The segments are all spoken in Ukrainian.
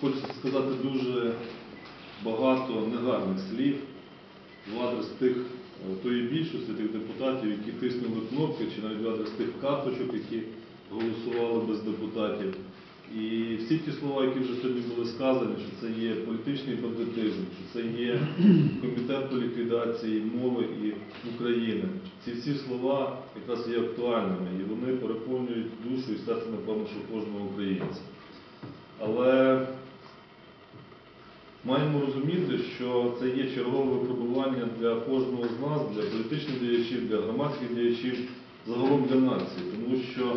хочеться сказати дуже багато негарних слів в адрес тих, е, тої більшості тих депутатів, які тиснули кнопки, чи навіть в адрес тих карточок, які голосували без депутатів. І всі ті слова, які вже сьогодні були сказані, що це є політичний бандитизм, що це є комітет по ліквідації мови і України. Ці всі слова якраз є актуальними і вони переповнюють душу і серце, напевно, що кожного українця. Але маємо розуміти, що це є чергове випробування для кожного з нас, для політичних діячів, для громадських діячів, загалом для нації, тому що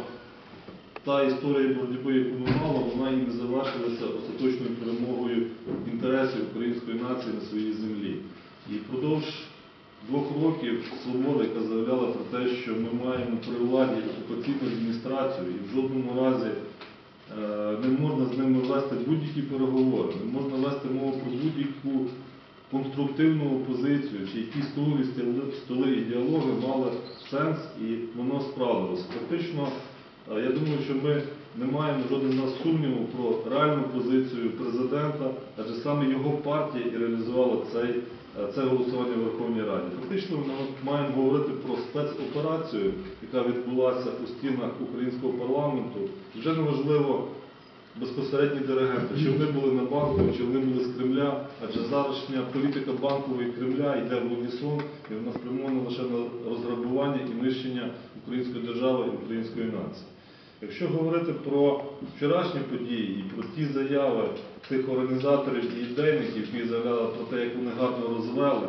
та історія боротьби, яку ми мали, вона і не завершилася остаточною перемогою інтересів української нації на своїй землі. І впродовж двох років свобода, яка заявляла про те, що ми маємо при владі окупаційну адміністрацію і в жодному разі е, не можна з ними вести будь-які переговори, не можна вести конструктивну опозицію, чи якісь круглі столи- діалоги мали сенс і воно справдилося. Фактично, е, я думаю, що ми не маємо нас сумніву про реальну позицію президента, адже саме його партія і реалізувала цей, е, це голосування в Верховній Раді. Фактично, ми маємо говорити про спецоперацію, яка відбулася у стінах українського парламенту. Вже неважливо безпосередні диригенти, чи вони були на банку, чи вони були з Кремля, адже зарашня політика банкової Кремля йде в унісон і вона спрямована лише на розграбування і нищення української держави і української нації. Якщо говорити про вчорашні події і про ті заяви тих організаторів і ідейників, які заявляли про те, як вони гарно розвели,